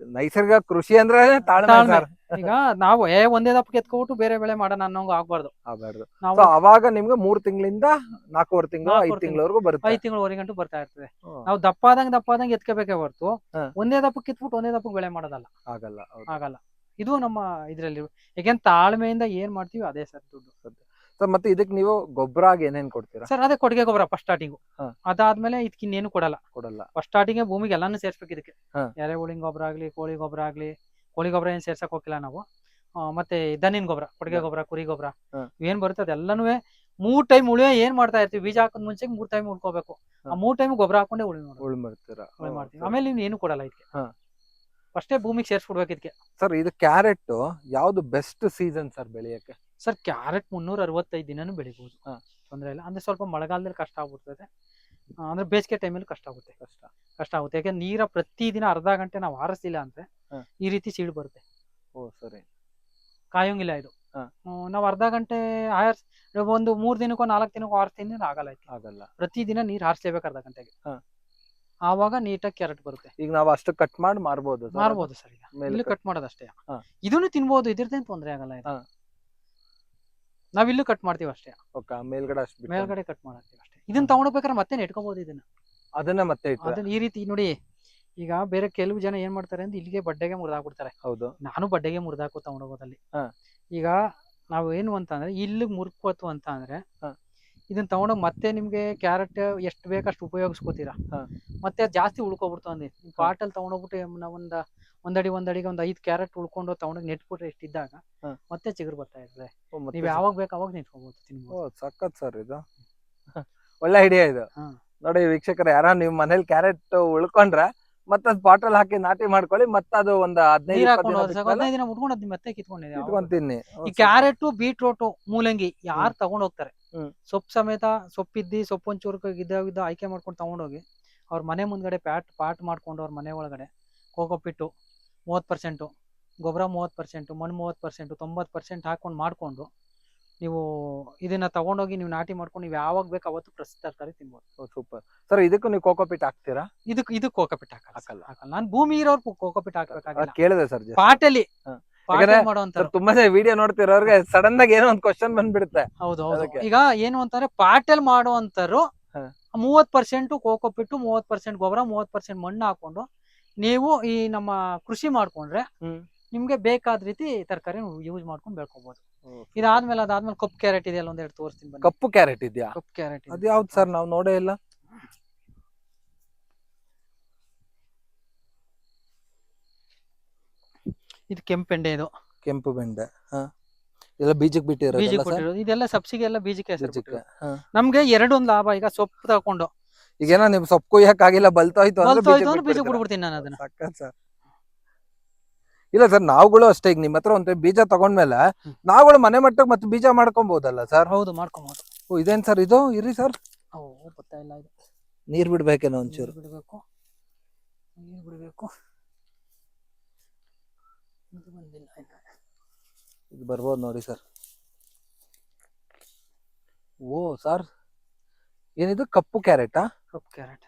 ನೈಸರ್ಗಿಕ ಕೃಷಿ ಅಂದ್ರೆ ತಾಳ್ಮೆ ತಾಳ್ಮೆ. ಸರ್ ಈಗ ನಾವು ಏ ಒಂದೇ ದಪ್ಪಕ್ಕೆ ಎತ್ಕೊಬಿಟ್ಟು ಬೇರೆ ಬೆಳೆ ಮಾಡೋಣ ಅನ್ನೋಂಗ ಆಗ್ಬಾರ್ದು. ಆಗ್ಬಾರ್ದು. ನಾವು ಸೊ ಅವಾಗ ನಿಮ್ಗೆ ಮೂರ್ ತಿಂಗಳಿಂದ ನಾಲ್ಕೂವರೆ ತಿಂಗಳು ಐದ್ ತಿಂಗಳವರೆಗೂ ಬರುತ್ತೆ. ಐದು ತಿಂಗಳವರೆಗೆ ಗಂಟು ಬರ್ತಾ ಇರ್ತದೆ. ಹ್ಮ್. ನಾವು ದಪ್ಪ ದಪ್ಪಾದಂಗ ದಪ್ಪ ಆದಂಗೆ ಎತ್ಕೋಬೇಕೇ ಹೊರತು ಹಾ. ಒಂದೇ ದಪ್ಪಕ್ಕೆ ಕಿತ್ಬಿಟ್ಟು ಒಂದೇ ದಪ್ಪಕ್ಕೆ ಬೆಳೆ ಮಾಡೋದಲ್ಲ. ಆಗಲ್ಲ ಹೌದು. ಆಗಲ್ಲ. ಇದು ನಮ್ಮ ಇದ್ರಲ್ಲಿ. ಯಾಕೆಂದ್ರೆ ತಾಳ್ಮೆಯಿಂದ ಏನ್ ಮಾಡ್ತೀವಿ ಅದೇ ಸರ್ ದುಡ್ಡು. ಸರ್ ಮತ್ತೆ ಇದಕ್ಕೆ ನೀವು ಗೊಬ್ಬರ ಆಗಿ ಏನೇನ್ ಕೊಡ್ತೀರಾ? ಸರ್ ಅದೇ ಕೊಡುಗೆ ಗೊಬ್ಬರ ಫಸ್ಟ್ ಸ್ಟಾರ್ಟಿಂಗ್ ಹಾ. ಅದಾದ್ಮೇಲೆ ಇದಕ್ಕೆ ಇನ್ನೇನು ಕೊಡಲ್ಲ. ಕೊಡಲ್ಲ. ಫಸ್ಟ್ ಸ್ಟಾರ್ಟಿಂಗ್ ಭೂಮಿಗೆ ಎಲ್ಲಾನು ಸೇರ್ಸ್ಬೇಕು ಇದಕ್ಕೆ. ಹಾ. ಎರೆಹುಳಿನ ಗೊಬ್ಬರ ಆಗ್ಲಿ ಕೋಳಿ ಗೊಬ್ಬರ ಆಗ್ಲಿ ಕೋಳಿ ಗೊಬ್ಬರ ಏನ್ ಸೇರ್ಸಕ್ ಹೋಗಿಲ್ಲ ನಾವು. ಆ, ಮತ್ತೆ ದನಿನ ಗೊಬ್ಬರ ಕೊಡುಗೆ ಗೊಬ್ಬರ ಕುರಿ ಗೊಬ್ಬರ. ಹಾ. ಏನ್ ಬರುತ್ತೆ ಅದೆಲ್ಲಾನು ಮೂರ್ ಟೈಮ್ ಉಳಿವೆ ಏನ್ ಮಾಡ್ತಾ ಇರ್ತೀವಿ? ಬೀಜ ಹಾಕೋದ್ ಮುಂಚೆ ಮೂರ್ ಟೈಮ್ ಉಳ್ಕೋಬೇಕು. ಹಾ. ಆ ಮೂರ್ ಟೈಮ್ ಗೊಬ್ಬರ ಹಾಕೊಂಡೆ ಉಳಿ ಉಳಿ ಉಳ್ ಮಾಡ್ತೀರಾ? ಉಳುಮೆ ಮಾಡ್ತೀವಿ. ಆಮೇಲೆ ಇನ್ನು ಏನು ಕೊಡಲ್ಲ ಇದಕ್ಕೆ. ಹಾ. ಫಸ್ಟೇ ಭೂಮಿಗೆ ಸೇರ್ಸ್ಬಿಡ್ಬೇಕು ಇದಕ್ಕೆ. ಸರ್ ಇದು ಕ್ಯಾರೆಟ್ ಯಾವ್ದು ಬೆಸ್ಟ್ ಸೀಸನ್ ಸರ್ ಬೆಳೆಯಕ್ಕೆ? ಸರ್ ಕ್ಯಾರೆಟ್ ಮುನ್ನೂರ ಅರವತ್ತೈದು ದಿನನೂ ಬೆಳಿಬೋದು. ತೊಂದರೆ ಇಲ್ಲ. ಅಂದ್ರೆ ಸ್ವಲ್ಪ ಮಳೆಗಾಲದಲ್ಲಿ ಕಷ್ಟ ಆಗ್ಬಿಡ್ತದೆ. ಅಂದರೆ ಬೇಸಿಗೆ ಟೈಮಲ್ಲಿ ಕಷ್ಟ ಆಗುತ್ತೆ. ಕಷ್ಟ. ಕಷ್ಟ ಆಗುತ್ತೆ. ಯಾಕೆ ನೀರ ಪ್ರತಿದಿನ ಅರ್ಧ ಗಂಟೆ ನಾವು ಆರಿಸಿಲ್ಲ ಅಂದರೆ ಈ ರೀತಿ ಸೀಳು ಬರುತ್ತೆ. ಓ ಸರಿ. ಕಾಯೋಂಗಿಲ್ಲ ಇದು. ನಾವು ಅರ್ಧ ಗಂಟೆ ಆರ್ಸ್ ಒಂದು ಮೂರ್ ದಿನಕ್ಕೋ ನಾಲ್ಕು ದಿನಕ್ಕೋ ಆರಿಸ್ತೀನಿ ಆಗಲ್ಲ ಆಯ್ತು. ಆಗಲ್ಲ. ಪ್ರತಿದಿನ ನೀರು ಹಾರಿಸ್ಲೇಬೇಕು ಅರ್ಧ ಗಂಟೆಗೆ. ಆವಾಗ ನೀಟಾಗಿ ಕ್ಯಾರೆಟ್ ಬರುತ್ತೆ. ಈಗ ನಾವು ಅಷ್ಟು ಕಟ್ ಮಾಡಿ ಮಾರ್ಬೋದು? ಮಾರ್ಬೋದು ಸರ್ ಈಗ. ಇಲ್ಲಿ ಕಟ್ ಮಾಡೋದಷ್ಟೇ. ಅಷ್ಟೇ ಇದನ್ನು ತಿನ್ಬೋದು ಇದ್ರದ್ದೇನು ತೊಂದರೆ ಆಗಲ್ಲ ಇದು. ನಾವ್ ಇಲ್ಲೂ ಕಟ್ ಮಾಡ್ತೀವಿ ಅಷ್ಟೇ. ಓಕೆ ಮೇಲ್ಗಡೆ ಅಷ್ಟೇ ಮೇಲ್ಗಡೆ ಕಟ್ ಮಾಡ್ತೀವಿ ಅಷ್ಟೇ. ಇದನ್ನ ತಗೊಂಡೋಗ್ಬೇಕಾದ್ರೆ ಮತ್ತೆ ನೆಟ್ಕೋಬಹುದು ಇದನ್ನ. ಅದನ್ನ ಮತ್ತೆ ಇಟ್ಟು ಅದನ್ನ ಈ ರೀತಿ ನೋಡಿ ಈಗ ಬೇರೆ ಕೆಲವು ಜನ ಏನ್ ಮಾಡ್ತಾರೆ ಅಂದ್ರೆ ಇಲ್ಲಿಗೆ ಬಡ್ಡೆಗೆ ಮುರಿದಾಕ್ಬಿಡ್ತಾರೆ. ಹೌದು. ನಾನು ಬಡ್ಡೆಗೆ ಮುರಿದಾಕು ತಗೊಂಡೋಗೋದಲ್ಲಿ. ಹಾ. ಈಗ ನಾವು ಏನು ಅಂತ ಅಂದ್ರೆ ಇಲ್ಲಿಗೆ ಮುರ್ಕೋತು ಅಂತ ಅಂದ್ರೆ ಹಾ. ಇದನ್ನ ತಗೊಂಡೋಗಿ ಮತ್ತೆ ನಿಮ್ಗೆ ಕ್ಯಾರೆಟ್ ಎಷ್ಟು ಬೇಕಷ್ಟು ಉಪಯೋಗಿಸ್ಕೋತೀರಾ. ಹಾ. ಮತ್ತೆ ಅದ್ ಜಾಸ್ತಿ ಉಳ್ಕೊಬಿಡ್ತು ಅಂದ್ರೆ ಪಾಟಲ್ಲಿ ತಗೊಂಡೋಗ್ಬಿಟ್ಟು ನಾವೊಂದು ಒಂದಡಿ ಒಂದಡಿಗೆ ಒಂದ್ ಐದ್ ಕ್ಯಾರೆಟ್ ಉಳ್ಕೊಂಡು ತಗೊಂಡೋಗಿ ನೆಟ್ಬಿಟ್ರೆ ಎಷ್ಟಿದ್ದಾಗ ಹಾ. ಮತ್ತೆ ಚಿಗುರು ಬರ್ತಾ ಇರ್ತದೆ ಮತ್ತೆ ನೀವ್ ಯಾವಾಗ ಬೇಕು ಅವಾಗ ನೆಟ್ಕೋಬಹುದು ಸಕ್ಕತ್ ತಿನ್ಬೋದು ಸಖತ್ ಸರ್ ಇದು. ಒಳ್ಳೆ ಐಡಿಯಾ ಇದು. ನೋಡಿ ವೀಕ್ಷಕರ ಯಾರ ನಿಮ್ ಮನೇಲಿ ಕ್ಯಾರೆಟ್ ಉಳ್ಕೊಂಡ್ರೆ ಮತ್ತದ್ ಬಾಟಲ್ ಹಾಕಿ ನಾಟಿ ಮಾಡ್ಕೊಳ್ಳಿ ಮತ್ತದು ಒಂದ್ ಹದಿನೈದು ದಿನ ಉಟ್ಕೊಂಡು ಮತ್ತೆ ಕಿತ್ಕೊಂಡಿದ್ದೀನಿ ಈ ಕ್ಯಾರೆಟ್ ಬೀಟ್ರೋಟ್ ಮೂಲಂಗಿ ಯಾರು ತಗೊಂಡ್ ಹೋಗ್ತಾರೆ. ಸೊಪ್ ಸೊಪ್ಪು ಸಮೇತ ಸೊಪ್ಪಿದ್ದಿ ಸೊಪ್ಪು ಚೂರ್ ಇದ್ದಾಗಿದ್ದ ಆಯ್ಕೆ ಮಾಡ್ಕೊಂಡು ತಗೊಂಡೋಗಿ ಅವ್ರ ಮನೆ ಮುಂದ್ಗಡೆ ಪ್ಯಾಟ್ ಪಾಟ್ ಮಾಡ್ಕೊಂಡು ಅವ್ರ ಮನೆ ಒಳಗಡೆ ಕೋಕೋಪಿಟ್ಟು ಮೂವತ್ತು ಪರ್ಸೆಂಟು ಗೊಬ್ಬರ ಮೂವತ್ತು ಪರ್ಸೆಂಟು ಮಣ್ಣು ಮೂವತ್ತು ಪರ್ಸೆಂಟು ತೊಂಬತ್ತು ಪರ್ಸೆಂಟ್ ಹಾಕ್ಕೊಂಡು ಮಾಡಿಕೊಂಡು ನೀವು ಇದನ್ನ ತಗೊಂಡೋಗಿ ನೀವು ನಾಟಿ ಮಾಡ್ಕೊಂಡು ನೀವು ಯಾವಾಗ ಬೇಕು ಅವತ್ತು ಪ್ರಸ್ತುತ ತರಕಾರಿ ತಿನ್ಬೋದು. ಸೂಪರ್ ಸರ್ ಇದಕ್ಕೂ ನೀವು ಕೋಕೋಪಿಟ್ ಹಾಕ್ತೀರಾ? ಇದಕ್ಕೆ ಇದಕ್ಕೆ ಕೋಕೋಪಿಟ್ ಹಾಕಲ್ಲ ಹಾಕಲ್ಲ. ನಾನು ಭೂಮಿ ಇರೋರು ಕೋಕೋಪಿಟ್ ಹಾಕಬೇಕಾಗಿಲ್ಲ. ಕೇಳಿದೆ ಸರ್ ಪಾಟಲ್ಲಿ ಹಾ. ಪಾಟಲ್ಲಿ ಮಾಡೋಂಥ ಸರ್ ತುಂಬಾ ಜನ ವಿಡಿಯೋ ನೋಡ್ತಿರೋರ್ಗೆ ಸಡನ್ ಆಗಿ ಏನೋ ಒಂದು ಕ್ವಶನ್ ಬಂದ್ಬಿಡುತ್ತೆ. ಹೌದು ಹೌದು. ಈಗ ಏನು ಅಂತಾರೆ ಪಾಟಲ್ ಮಾಡುವಂತರು. ಮೂವತ್ ಪರ್ಸೆಂಟ್ ಕೋಕೋಪಿಟ್ಟು ಮೂವತ್ ಪರ್ಸೆಂಟ್ ಗೊಬ್ಬರ ಮೂವತ್ ಪರ್ಸೆಂಟ್ ಮಣ್ಣು ಹಾಕೊಂಡು ನೀವು ಈ ನಮ್ಮ ಕೃಷಿ ಮಾಡ್ಕೊಂಡ್ರೆ. ನಿಮ್ಗೆ ಬೇಕಾದ ರೀತಿ ತರಕಾರಿ ಯೂಸ್ ಮಾಡ್ಕೊಂಡು ಬೆಳ್ಕೊಬಹುದು ಇದಾದ್ಮೇಲೆ ಅದಾದ್ಮೇಲೆ ಕಪ್ ಕ್ಯಾರೆಟ್ ಇದೆಯಲ್ಲ ಒಂದೆರಡು ತೋರಿಸ್ತೀನಿ ಬನ್ನಿ. ಕಪ್ಪು ಕ್ಯಾರೆಟ್ ಇದೆಯಾ? ಕಪ್ ಕ್ಯಾರೆಟ್ ಅದು ಯಾವ್ದು ಸರ್ ನಾವು ನೋಡೇ ಇಲ್ಲ. ಇದು ಕೆಂಪು ಬೆಂಡೆ ಇದು. ಕೆಂಪು ಬೆಂಡೆ ಹಾ. ಎಲ್ಲ ಬೀಜಕ್ಕೆ ಬಿಟ್ಟಿರೋದು ಬೀಜಕ್ಕೆ ಕೊಟ್ಟಿರೋದು ಇದೆಲ್ಲ ಸಬ್ಸಿಗೆ ಎಲ್ಲ ಬೀಜಕ್ಕೆ ಹೆಸರು ಬಿಟ್ಟಿರೋದು. ನಮ್ಗೆ ಎರಡೊಂದು ಲಾಭ ಈಗ ಸೊಪ್ಪು ತಗೊಂಡು. ಈಗೇನೋ ನಿಮ್ ಸೊಪ್ಪು ಕುಯ್ಯಕ್ ಆಗಿಲ್ಲ ಬಲ್ತೋಯ್ತು ಅಂದ್ರೆ ಬೀಜ ಕೊಡ್ಬಿಡ್ತೀನಿ ನಾನು ಅದನ್ನ. ಸಖತ್ ಸರ್. ಇಲ್ಲ ಸರ್ ನಾವುಗಳು ಅಷ್ಟೇ ಈಗ ನಿಮ್ಮ ಹತ್ರ ಒಂದ್ ಬೀಜ ತಗೊಂಡ್ಮೇಲೆ. ನಾವುಗಳು ಮನೆ ಮಟ್ಟಕ್ಕೆ ಮತ್ತೆ ಬೀಜ ಮಾಡ್ಕೊಬಹುದಲ್ಲ ಸರ್? ಹೌದು ಮಾಡ್ಕೊಬಹುದು ಓ ಇದೇನ್ ಸರ್ ಇದು? ಇರಿ ಸರ್. ಇದು. ನೀರ್ ಬಿಡ್ಬೇಕೇನೋ ಒಂಚೂರು? ಬಿಡ್ಬೇಕು. ಬಿಡಬೇಕು ಬಿಡ್ಬೇಕು. ಇದು ಬಂದಿಲ್ಲ ಇದು ಬರ್ಬೋದು ನೋಡಿ ಸರ್. ಓ ಸರ್ ಏನಿದು? ಕಪ್ಪು ಕ್ಯಾರೆಟಾ? ಕ್ಯಾರೆಟ್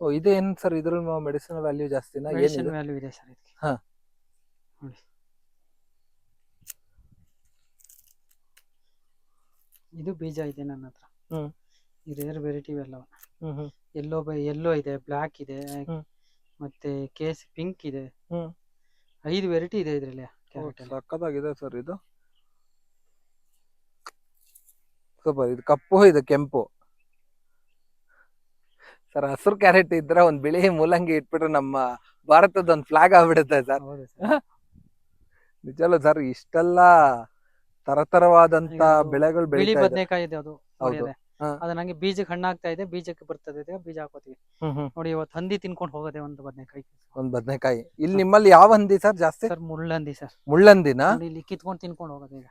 ಓ ಇದೇನ್ ಸರ್ ಇದ್ರ ಮೆಡಿಸಿನ್ ವ್ಯಾಲ್ಯೂ ಜಾಸ್ತಿನಾ? ಮೆಡಿಸಿನ್ ಏನಿದೆ ವ್ಯಾಲ್ಯೂ ಇದೆ ಸರ್ ಇದಕ್ಕೆ. ಹಾ. ನೋಡಿ. ಇದು ಬೀಜ ಇದೆ ನನ್ನ ಹತ್ರ. ಹ್ಮ್. ಇದೇರ್ ವೆರೈಟಿ ಎಲ್ಲ ಹ್ಮ್ ಹ್ಮ್. ಎಲ್ಲೋ ಬೈ ಎಲ್ಲೋ ಇದೆ ಬ್ಲ್ಯಾಕ್ ಇದೆ ಹ್ಮ್. ಮತ್ತೆ ಕೇಸ್ ಪಿಂಕ್ ಇದೆ. ಹ್ಮ್. ಐದು ವೆರೈಟಿ ಇದೆ ಇದರಲ್ಲಿ ಓ, ಕ್ಯಾರೆಟ್ ಸಖತ್ತಾಗಿದೆ ಸರ್ ಇದು. ಸೂಪರ್ ಇದು ಕಪ್ಪು ಇದು ಕೆಂಪು. ಸರ್ ಹಸಿರು ಕ್ಯಾರೆಟ್ ಇದ್ರೆ ಒಂದ್ ಬಿಳಿ ಮೂಲಂಗಿ ಇಟ್ಬಿಟ್ರೆ ನಮ್ಮ ಭಾರತದ ಒಂದ್ ಫ್ಲಾಗ್ ಆಗ್ಬಿಡುತ್ತೆ ಸರ್. ನಿಜಲ್ಲೂ ಸರ್. ಇಷ್ಟೆಲ್ಲ ತರತರವಾದಂತ ಬೆಳೆಗಳು ಬಿಳಿ ಬದನೆಕಾಯಿ ಇದೆ ಅದು. ಹೌದು. ಅದು. ನಂಗೆ ಬೀಜಕ್ಕೆ ಹಣ್ಣಾಗ್ತಾ ಇದೆ ಬೀಜಕ್ಕೆ ಬರ್ತದೆ ಬೀಜ ಹಾಕೋತೀವಿ. ನೋಡಿ ಇವತ್ತು ಹಂದಿ ತಿನ್ಕೊಂಡು ಹೋಗೋದೆ ಒಂದು ಬದನೆಕಾಯಿ. ಒಂದ್ ಬದನೆಕಾಯಿ. ಇಲ್ಲಿ ನಿಮ್ಮಲ್ಲಿ ಯಾವ ಹಂದಿ ಸರ್ ಜಾಸ್ತಿ? ಸರ್ ಮುಳ್ಳಂದಿ ಸರ್. ಮುಳ್ಳಂದಿನ? ಇಲ್ಲಿ ಕಿತ್ಕೊಂಡು ತಿನ್ಕೊಂಡು ಹೋಗೋದು ಈಗ.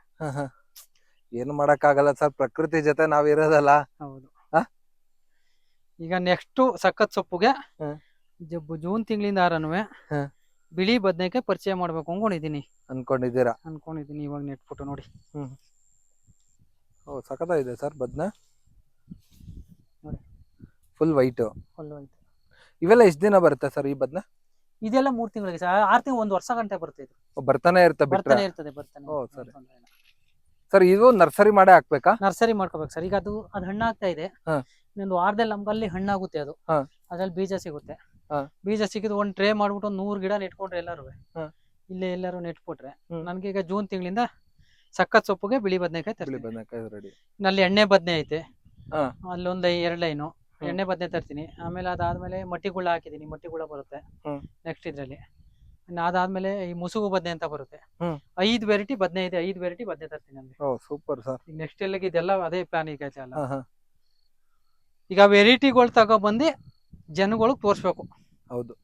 ಏನ್ ಮಾಡಕ್ಕಾಗಲ್ಲ ಸರ್ ಪ್ರಕೃತಿ ಜೊತೆ ನಾವ್ ಇರೋದಲ್ಲ ಹೌದು? ಈಗ ನೆಕ್ಸ್ಟ್ ಸಖತ್ ಸೊಪ್ಪುಗೆ ಜೂನ್ ತಿಂಗಳಿಂದ ಆರನುವೆ. ಬಿಳಿ ಬದನೆಕಾಯಿ ಪರಿಚಯ ಮಾಡ್ಬೇಕು ಅನ್ಕೊಂಡಿದೀನಿ ಅನ್ಕೊಂಡಿದ್ದೀರಾ? ಅನ್ಕೊಂಡಿದೀನಿ ಇವಾಗ ನೆಟ್ ನೆಟ್ಬಿಟ್ಟು ನೋಡಿ. ಹ್ಮ್. ಓ ಸಖತ್ತಾಗಿದೆ ಸರ್ ಬದ್ನ? ನೋಡಿ. ಫುಲ್ ವೈಟ್ ಫುಲ್ ವೈಟ್ ಇವೆಲ್ಲ ಎಷ್ಟು ದಿನ ಬರುತ್ತೆ ಸರ್ ಈ ಬದ್ನ? ಇದೆಲ್ಲ ಮೂರ್ ತಿಂಗಳಿಗೆ ಸರ್. ಆರ್ ತಿಂಗಳು ಒಂದ್ ವರ್ಷ ಗಂಟೆ ಬರುತ್ತೆ ಇದು. ಓ, ಬರ್ತಾನೆ ಇರುತ್ತೆ ಬಿಟ್ರೆ? ಬರ್ತಾನೆ ಇರ್ತದೆ ಬರ್ತಾನೆ. ಓ, ಸರಿ. ಸರ್ ಇದು ನರ್ಸರಿ ಮಾಡೇ ಹಾಕ್ಬೇಕಾ? ನರ್ಸರಿ ಮಾಡ್ಕೋಬೇಕು ಸರ್. ಈಗ ಅದು ಅದು ಹಣ್ಣಾಗ್ತಾ ಇದೆ. ಹಾ. ಇನ್ನೊಂದು ವಾರದಲ್ಲಿ ನಮ್ಗಲ್ಲಿ ಹಣ್ಣಾಗುತ್ತೆ ಅದು. ಹಾ. ಅದ್ರಲ್ಲಿ ಬೀಜ ಸಿಗುತ್ತೆ. ಹಾ. ಬೀಜ ಸಿಕ್ಕಿದ್ ಒಂದ್ ಟ್ರೇ ಮಾಡ್ಬಿಟ್ಟು ಒಂದ್ ನೂರ್ ಗಿಡ ನೆಟ್ಕೊಂಡ್ರೆ ಎಲ್ಲಾರು ಹಾ. ಇಲ್ಲೇ ಎಲ್ಲಾರು ನೆಟ್ಬಿಟ್ರೆ. ಹ್ಮ್. ನನ್ಗೆ ಈಗ ಜೂನ್ ತಿಂಗಳಿಂದ ಸಕ್ಕತ್ ಸೊಪ್ಪುಗೆ ಬಿಳಿ ಬದನೆಕಾಯಿ ಬಿಳಿ ತರ್ತೀನಿ ಬದನೆಕಾಯಿ ರೆಡಿ ನಲ್ಲಿ ಎಣ್ಣೆ ಬದನೆ ಐತೆ. ಹಾ. ಅಲ್ಲೊಂದ್ ಎರಡ್ ಲೈನು. ಎಣ್ಣೆ ಬದನೆ ತರ್ತೀನಿ. ಆಮೇಲೆ ಅದಾದ್ಮೇಲೆ ಮಟ್ಟಿಗುಳ ಹಾಕಿದೀನಿ ಮಟ್ಟಿಗುಳ ಬರುತ್ತೆ. ಹ್ಮ್. ನೆಕ್ಸ್ಟ್ ಇದ್ರಲ್ಲಿ. ಇನ್ನು ಅದಾದ್ಮೇಲೆ ಈ ಮುಸುಗು ಬದನೆ ಅಂತ ಬರುತ್ತೆ. ಹ್ಮ್. ಐದ್ ವೆರೈಟಿ ಬದನೆ ಇದೆ. ಐದ್ ವೆರೈಟಿ ಬದನೆ ತರ್ತೀನಿ ಅಲ್ಲಿ ಓ ಸೂಪರ್ ಸರ್ ಈಗ ನೆಕ್ಸ್ಟ್ ಎಲ್ಲ ಇದೆಲ್ಲ ಅದೇ ಪ್ಲಾನ್ ಈಗ ಅಲ್ಲ. ಹಾ ಹಾ. ಈಗ ವೆರೈಟಿಗಳು ತಗೊಬಂದು ಜನಗಳಿಗೆ ತೋರ್ಸ್ಬೇಕು. ಹೌದು.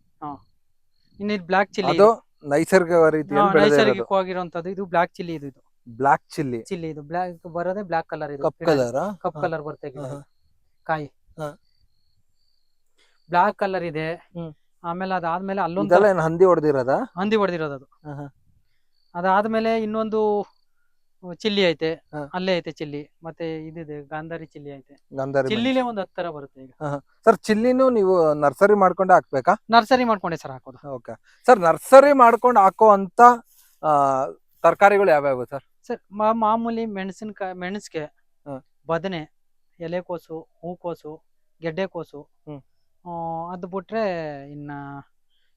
ಇನ್ನು ಇದು ಬ್ಲಾಕ್ ಚಿಲ್ಲಿ ಅದು ನೈಸರ್ಗಿಕ ರೀತಿಯಲ್ಲಿ ನೈಸರ್ಗಿಕವಾಗಿರುವಂತದ್ದು ಇದು ಬ್ಲಾಕ್ ಚಿಲ್ಲಿ ಇದು ಇದು. Black chilli. ಚಿಲ್ಲಿ ಇದು. ಬ್ಲಾಕ್ ಬರೋದೇ ಬ್ಲಾಕ್ ಕಲರ್ ಇದು. Cup colour? ಕಪ್ ಕಲರ್ ಬರುತ್ತೆ ಕಾಯಿ. ಹಾ. ಬ್ಲಾಕ್ ಕಲರ್ ಇದೆ. ಹ್ಮ್. ಆಮೇಲೆ ಅದಾದ್ಮೇಲೆ ಅಲ್ಲೊಂದು ಹಂದಿ ಹೊಡೆದಿರೋದ? ಹಂದಿ ಹೊಡೆದಿರೋದು ಅದು. ಅದಾದ್ಮೇಲೆ ಇನ್ನೊಂದು ಚಿಲ್ಲಿ ಐತೆ. ಅಲ್ಲೇ ಐತೆ ಚಿಲ್ಲಿ. ಮತ್ತೆ ಇದಿದೆ ಗಾಂಧಾರಿ ಚಿಲ್ಲಿ ಐತೆ. ಗಂಧಾರಿ ಚಿಲ್ಲಿಲೇ ಒಂದು ಹತ್ತು ತರ ಬರುತ್ತೆ ಈಗ. ಸರ್ ಚಿಲ್ಲಿನೂ ನೀವು ನರ್ಸರಿ ಮಾಡ್ಕೊಂಡೆ ಹಾಕ್ಬೇಕಾ? ನರ್ಸರಿ ಮಾಡ್ಕೊಂಡೆ ಸರ್ ಹಾಕೋದು. ಓಕೆ. ಸರ್ ನರ್ಸರಿ ಮಾಡ್ಕೊಂಡು ಹಾಕೋ ಅಂತ ತರಕಾರಿಗಳು ಯಾವ್ಯಾವ ಸರ್? ಸರ್ ಮಾಮೂಲಿ ಮೆಣಸಿನಕಾಯಿ ಮೆಣಸಿಗೆ. ಬದನೆ ಎಲೆಕೋಸು ಹೂಕೋಸು ಗೆಡ್ಡೆಕೋಸು ಅದು ಬಿಟ್ರೆ ಇನ್ನ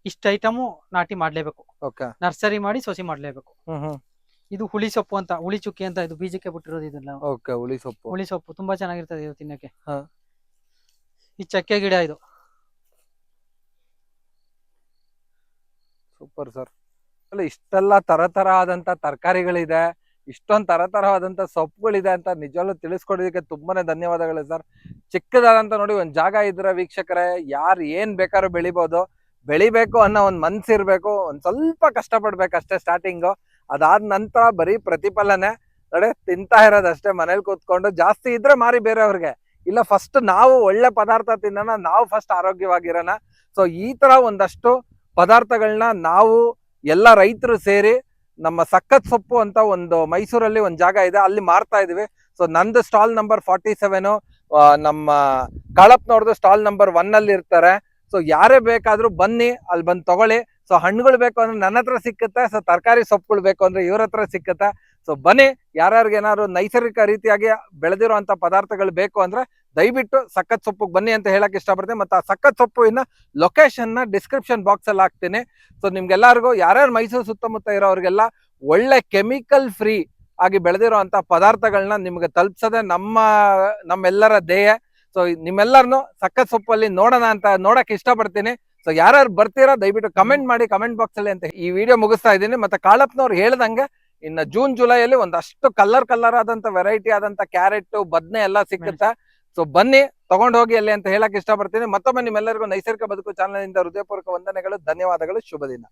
ಇಷ್ಟ ಐಟಮು ನಾಟಿ ಮಾಡ್ಲೇಬೇಕು. ಓಕೆ. ನರ್ಸರಿ ಮಾಡಿ ಸೊಸಿ ಮಾಡ್ಲೇಬೇಕು. ಹ್ಮ್ ಹ್ಮ್. ಇದು ಹುಳಿ ಸೊಪ್ಪು ಅಂತ ಹುಳಿ ಚುಕ್ಕಿ ಅಂತ ಇದು ಬೀಜಕ್ಕೆ ಬಿಟ್ಟಿರೋದು ಇದನ್ನ ಓಕೆ ಹುಳಿ ಸೊಪ್ಪು. ಹುಳಿ ಸೊಪ್ಪು ತುಂಬಾ ಚೆನ್ನಾಗಿರ್ತದೆ ಇದು ತಿನ್ನಕ್ಕೆ. ಈ ಚಕ್ಕೆ ಗಿಡ ಇದು. Super sir. ಅಲ್ಲ ಇಷ್ಟೆಲ್ಲ ತರ ತರ ಆದಂತ ತರಕಾರಿಗಳಿದೆ ಇಷ್ಟೊಂದು ತರ ತರವಾದಂತ ಸೊಪ್ಪುಗಳಿದೆ ಅಂತ ನಿಜವಾಗ್ಲೂ ತಿಳಿಸ್ಕೊಡೋದಕ್ಕೆ ತುಂಬಾನೇ ಧನ್ಯವಾದಗಳು ಸರ್. ಚಿಕ್ಕದಾದಂತ ನೋಡಿ ಒಂದ್ ಜಾಗ ಇದ್ರೆ ವೀಕ್ಷಕರೇ ಯಾರು ಏನ್ ಬೇಕಾದ್ರೂ ಬೆಳಿಬಹುದು ಬೆಳಿಬೇಕು ಅನ್ನೋ ಒಂದ್ ಮನ್ಸಿರ್ಬೇಕು. ಒಂದ್ ಸ್ವಲ್ಪ ಕಷ್ಟಪಡ್ಬೇಕು ಅಷ್ಟೇ ಸ್ಟಾರ್ಟಿಂಗು ಅದಾದ ನಂತರ ಬರೀ ಪ್ರತಿಫಲನೆ ನೋಡಿ ತಿಂತಾ ಇರೋದಷ್ಟೇ ಮನೇಲಿ ಕೂತ್ಕೊಂಡು. ಜಾಸ್ತಿ ಇದ್ರೆ ಮಾರಿ ಬೇರೆಯವ್ರಿಗೆ. ಇಲ್ಲ ಫಸ್ಟ್ ನಾವು ಒಳ್ಳೆ ಪದಾರ್ಥ ತಿನ್ನೋಣ, ನಾವು ಫಸ್ಟ್ ಆರೋಗ್ಯವಾಗಿರೋಣ. ಸೊ ಈ ತರ ಒಂದಷ್ಟು ಪದಾರ್ಥಗಳನ್ನ ನಾವು ಎಲ್ಲ ರೈತರು ಸೇರಿ ನಮ್ಮ ಸಕ್ಕತ್ ಸೊಪ್ಪು ಅಂತ ಒಂದು ಮೈಸೂರಲ್ಲಿ ಒಂದು ಜಾಗ ಇದೆ, ಅಲ್ಲಿ ಮಾರ್ತಾ ಇದೀವಿ ಸೊ ನಂದು ಸ್ಟಾಲ್ ನಂಬರ್ ಫಾರ್ಟಿ ಸೆವೆನು ನಮ್ಮ ಕಾಳಪ್ನವ್ರದ್ದು ಸ್ಟಾಲ್ ನಂಬರ್ ಒನ್ ಅಲ್ಲಿ ಇರ್ತಾರೆ ಸೊ ಯಾರೇ ಬೇಕಾದ್ರೂ ಬನ್ನಿ, ಅಲ್ಲಿ ಬಂದು ತಗೊಳ್ಳಿ. ಸೊ ಹಣ್ಣುಗಳು ಬೇಕು ಅಂದ್ರೆ ನನ್ನ ಹತ್ರ ಸಿಕ್ಕುತ್ತೆ? ಸೊ ತರಕಾರಿ ಸೊಪ್ಪುಗಳು ಬೇಕು ಅಂದ್ರೆ ಇವ್ರ ಹತ್ರ ಸಿಕ್ಕುತ್ತೆ? ಸೊ ಬನ್ನಿ ಯಾರ್ಯಾರಿಗೇನಾದ್ರು ನೈಸರ್ಗಿಕ ರೀತಿಯಾಗಿ ಬೆಳೆದಿರುವಂತ ಪದಾರ್ಥಗಳು ಬೇಕು ಅಂದ್ರೆ ದಯವಿಟ್ಟು ಸಕ್ಕತ್ ಸೊಪ್ಪಿಗೆ ಬನ್ನಿ ಅಂತ ಹೇಳಕ್ ಇಷ್ಟಪಡ್ತೀನಿ. ಮತ್ತೆ ಆ ಸಕ್ಕತ್ ಸೊಪ್ಪುವಿನ ಲೊಕೇಶನ್ನ ಡಿಸ್ಕ್ರಿಪ್ಷನ್ ಬಾಕ್ಸ್ ಅಲ್ಲಿ ಹಾಕ್ತೀನಿ. ಸೊ ನಿಮ್ಗೆಲ್ಲರಿಗೂ ಯಾರ್ಯಾರು ಮೈಸೂರು ಸುತ್ತಮುತ್ತ ಇರೋರಿಗೆಲ್ಲ ಒಳ್ಳೆ ಕೆಮಿಕಲ್ ಫ್ರೀ ಆಗಿ ಬೆಳೆದಿರುವಂತ ಪದಾರ್ಥಗಳನ್ನ ನಿಮ್ಗೆ ತಲುಪಿಸದೆ ನಮ್ಮ, ನಮ್ಮೆಲ್ಲರ ಧ್ಯೇಯ. ಸೊ ನಿಮ್ಮೆಲ್ಲರನ್ನು ಸಕ್ಕತ್ ಸೊಪ್ಪಲ್ಲಿ ನೋಡೋಣ ಅಂತ ನೋಡಕ್ ಇಷ್ಟಪಡ್ತೀನಿ. ಸೊ ಯಾರ್ಯಾರು ಬರ್ತೀರಾ ದಯವಿಟ್ಟು ಕಮೆಂಟ್ ಮಾಡಿ ಕಮೆಂಟ್ ಬಾಕ್ಸ್ ಅಲ್ಲಿ ಅಂತ ಈ ವಿಡಿಯೋ ಮುಗಿಸ್ತಾ ಇದ್ದೀನಿ. ಮತ್ತೆ ಕಾಳಪ್ಪನವ್ರು ಹೇಳ್ದಂಗೆ ಇನ್ನ ಜೂನ್ ಜುಲೈ ಜುಲೈಯಲ್ಲಿ ಒಂದಷ್ಟು ಕಲರ್ ಕಲರ್ ಆದಂತ ವೆರೈಟಿ ಆದಂತ ಕ್ಯಾರೆಟ್ ಬದ್ನೆ ಎಲ್ಲ ಸಿಕ್ಕುತ್ತೆ? ಸೊ ಬನ್ನಿ ತಗೊಂಡ್ ಹೋಗಿ ಅಲ್ಲಿ ಅಂತ ಹೇಳಕ್ ಇಷ್ಟಪಡ್ತೀನಿ. ಮತ್ತೊಮ್ಮೆ ನಿಮ್ಮೆಲ್ಲರಿಗೂ ನೈಸರ್ಗಿಕ ಬದುಕು ಚಾನಲ್ ಇಂದ ಹೃದಯಪೂರ್ವಕ ವಂದನೆಗಳು ಧನ್ಯವಾದಗಳು ಶುಭ ದಿನ